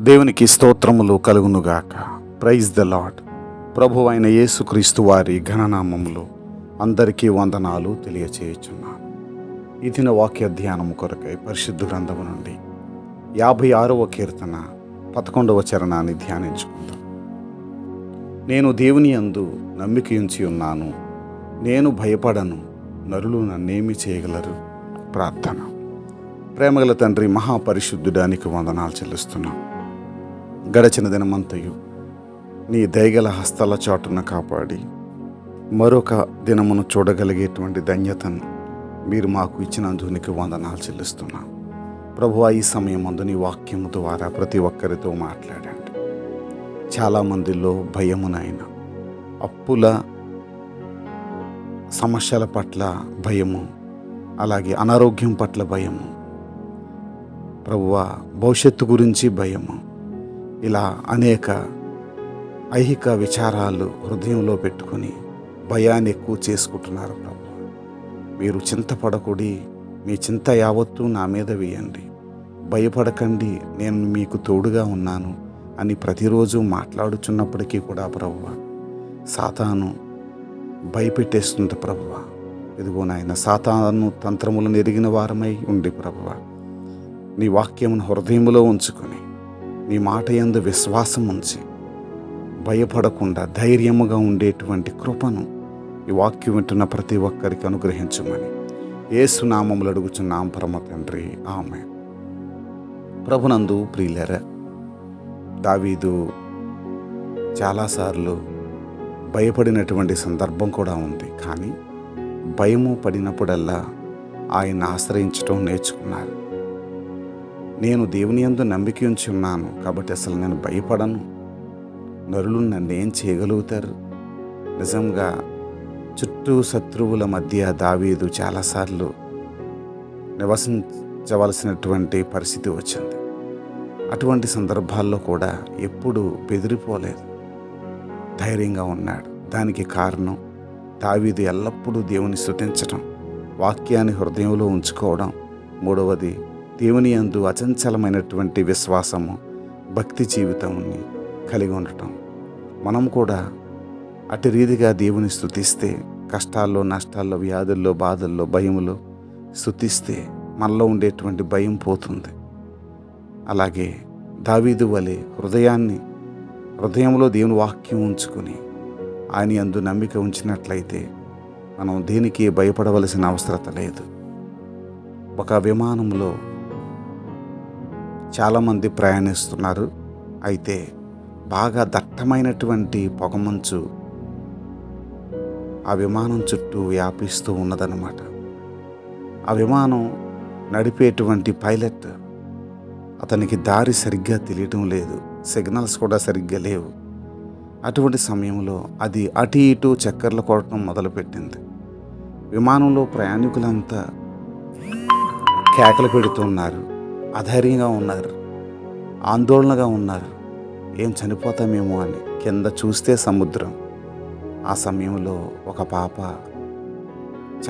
దేవునికి స్తోత్రములు కలుగునుగాక. ప్రైజ్ ద లాడ్ ప్రభు అయిన యేసుక్రీస్తు వారి ఘననామములు అందరికీ వందనాలు తెలియచేయుచున్నాను. ఈ దిన వాక్య ధ్యానము కొరకై పరిశుద్ధ గ్రంథము నుండి యాభై ఆరవ కీర్తన పదకొండవ చరణాన్ని ధ్యానించుకుందాం. నేను దేవుని యందు నమ్మికయుంచి ఉన్నాను. నేను భయపడను నరులు నన్నేమి చేయగలరు? ప్రార్థన. ప్రేమగల తండ్రి మహాపరిశుద్ధుడానికి వందనాలు చెల్లిస్తున్నాం. గడచిన దినమంతయు నీ దయగల హస్తాల చాటున కాపాడి మరొక దినమును చూడగలిగేటువంటి ధన్యతను మీరు మాకు ఇచ్చినందునికి వందనాలు చెల్లిస్తున్నాం. ప్రభు ఈ సమయం అందు నీ వాక్యము ద్వారా ప్రతి ఒక్కరితో మాట్లాడండి. చాలామందిలో భయమునైనా అప్పుల సమస్యల పట్ల భయము అలాగే అనారోగ్యం పట్ల భయము ప్రభువ భవిష్యత్తు గురించి భయము ఇలా అనేక ఐహిక విచారాలు హృదయంలో పెట్టుకొని భయాన్ని ఎక్కువ చేసుకుంటున్నారు ప్రభు. మీరు చింతపడకుడి మీ చింత యావత్తు నా మీద వేయండి. భయపడకండి నేను మీకు తోడుగా ఉన్నాను అని ప్రతిరోజు మాట్లాడుచున్నప్పటికీ కూడా ప్రభువ సాతాను భయపెట్టేస్తుంది ప్రభువ ఇదిగో నాయన సాతాను తంత్రములను ఎరిగిన వారమై ఉండి ప్రభువ నీ వాక్యమును హృదయములో ఉంచుకొని నీ మాట యందు విశ్వాసం ఉంచి భయపడకుండా ధైర్యముగా ఉండేటువంటి కృపను ఈ వాక్యం వింటున్న ప్రతి ఒక్కరికి అనుగ్రహించమని ఏసునామములు అడుగుచున్నాం పరమ తండ్రి. ఆమె ప్రభునందు ప్రియులర దావీదు చాలాసార్లు భయపడినటువంటి సందర్భం కూడా ఉంది. కానీ భయము పడినప్పుడల్లా ఆయన ఆశ్రయించడం నేర్చుకున్నారు. నేను దేవుని ఎందు నమ్మిక ఉంచి ఉన్నాను కాబట్టి అసలు నేను భయపడను. నరులు నన్ను ఏం చేయగలుగుతారు? నిజంగా చుట్టూ శత్రువుల మధ్య దావీదు చాలాసార్లు నివసించవలసినటువంటి పరిస్థితి వచ్చింది. అటువంటి సందర్భాల్లో కూడా ఎప్పుడు బెదిరిపోలేదు. ధైర్యంగా ఉన్నాడు. దానికి కారణం దావీదు ఎల్లప్పుడూ దేవుని స్తుతించడం వాక్యాన్ని హృదయంలో ఉంచుకోవడం. మూడవది దేవుని యందు అచంచలమైనటువంటి విశ్వాసము భక్తి జీవితాన్ని కలిగి ఉండటం. మనం కూడా అటు రీతిగా దేవుని స్తుతిస్తే కష్టాల్లో నష్టాల్లో వ్యాధుల్లో బాధల్లో భయములో స్తుతిస్తే మనలో ఉండేటువంటి భయం పోతుంది. అలాగే దావీదు వలె హృదయాన్ని హృదయంలో దేవుని వాక్యం ఉంచుకుని ఆయన అందు నమ్మిక ఉంచినట్లయితే మనం దేనికి భయపడవలసిన అవసరత లేదు. ఒక విమానంలో చాలామంది ప్రయాణిస్తున్నారు. అయితే బాగా దట్టమైనటువంటి పొగమంచు ఆ విమానం చుట్టూ వ్యాపిస్తూ ఉన్నదన్నమాట. ఆ విమానం నడిపేటువంటి పైలట్ అతనికి దారి సరిగ్గా తెలియటం లేదు. సిగ్నల్స్ కూడా సరిగ్గా లేవు. అటువంటి సమయంలో అది అటు ఇటు చక్కర్లు కొట్టడం మొదలుపెట్టింది. విమానంలో ప్రయాణికులంతా కేకలు పెడుతున్నారు అధైర్యంగా ఉన్నారు. ఆందోళనగా ఉన్నారు. ఏం చనిపోతామేమో అని కింద చూస్తే సముద్రం. ఆ సమయంలో ఒక పాప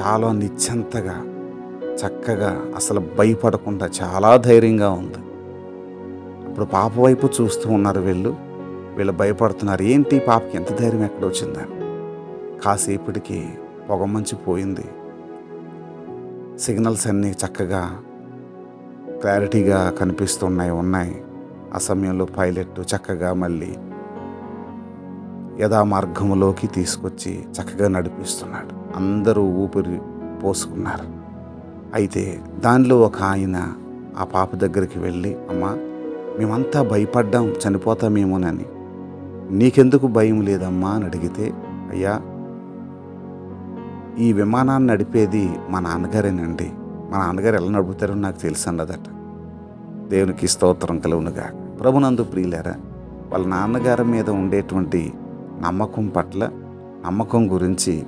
చాలా నిశ్చంతగా చక్కగా అసలు భయపడకుండా చాలా ధైర్యంగా ఉంది. అప్పుడు పాప వైపు చూస్తూ ఉన్నారు వీళ్ళు. వీళ్ళు భయపడుతున్నారు ఏంటి పాపకి ఎంత ధైర్యం ఎక్కడ కాసేపటికి పొగమంచి పోయింది. సిగ్నల్స్ అన్నీ చక్కగా క్లారిటీగా కనిపిస్తున్నాయి ఉన్నాయి. ఆ సమయంలో పైలట్ చక్కగా మళ్ళీ యథామార్గంలోకి తీసుకొచ్చి చక్కగా నడిపిస్తున్నాడు. అందరూ ఊపిరి పోసుకున్నారు. అయితే దానిలో ఒక ఆయన ఆ పాప దగ్గరికి వెళ్ళి అమ్మా మేమంతా భయపడ్డాం చనిపోతామేమోనని. నీకెందుకు భయం లేదమ్మా? అని అడిగితే అయ్యా ఈ విమానాన్ని నడిపేది మా నాన్నగారేనండి. మా నాన్నగారు ఎలా నడుపుతారో నాకు తెలుసు అన్నదట. దేవునికి స్తోత్రం కలుగునుగా ప్రభునందు ప్రియులారా వాళ్ళ నాన్నగారి మీద ఉండేటువంటి నమ్మకం పట్ల నమ్మకం గురించి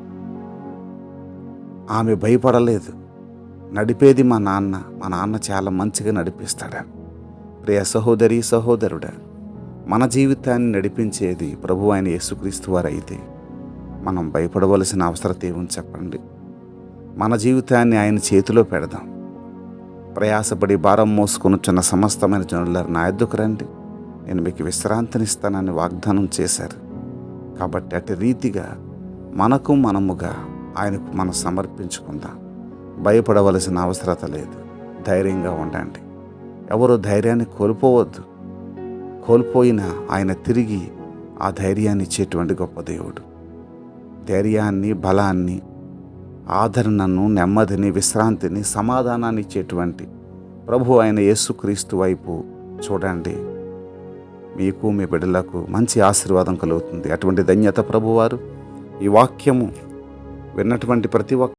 ఆమె భయపడలేదు. నడిపేది మా నాన్న మా నాన్న చాలా మంచిగా నడిపిస్తాడా? ప్రియ సహోదరి సహోదరుడా మన జీవితాన్ని నడిపించేది ప్రభు ఆయన యేసుక్రీస్తు వారు అయితే మనం భయపడవలసిన అవసరం ఏముంది చెప్పండి? మన జీవితాన్ని ఆయన చేతిలో పెడదాం. ప్రయాసపడి భారం మోసుకొనుచున్న సమస్తమైన జనులారు నా ఎద్దుకు రండి. నేను మీకు విశ్రాంతినిస్తానని వాగ్దానం చేశారు. కాబట్టి అటు రీతిగా మనకు మనముగా ఆయనకు మనం సమర్పించుకుందాం. భయపడవలసిన అవసరత లేదు. ధైర్యంగా ఉండండి. ఎవరు ధైర్యాన్ని కోల్పోవద్దు. కోల్పోయినా ఆయన తిరిగి ఆ ధైర్యాన్ని ఇచ్చేటువంటి గొప్ప దేవుడు. ధైర్యాన్ని బలాన్ని ఆదరణను నెమ్మదిని విశ్రాంతిని సమాధానాన్ని ఇచ్చేటువంటి ప్రభు అయిన యేసుక్రీస్తు వైపు చూడండి. మీకు మీ బిడ్డలకు మంచి ఆశీర్వాదం కలుగుతుంది. అటువంటి ధన్యత ప్రభువారు. ఈ వాక్యము విన్నటువంటి ప్రతి ఒక్క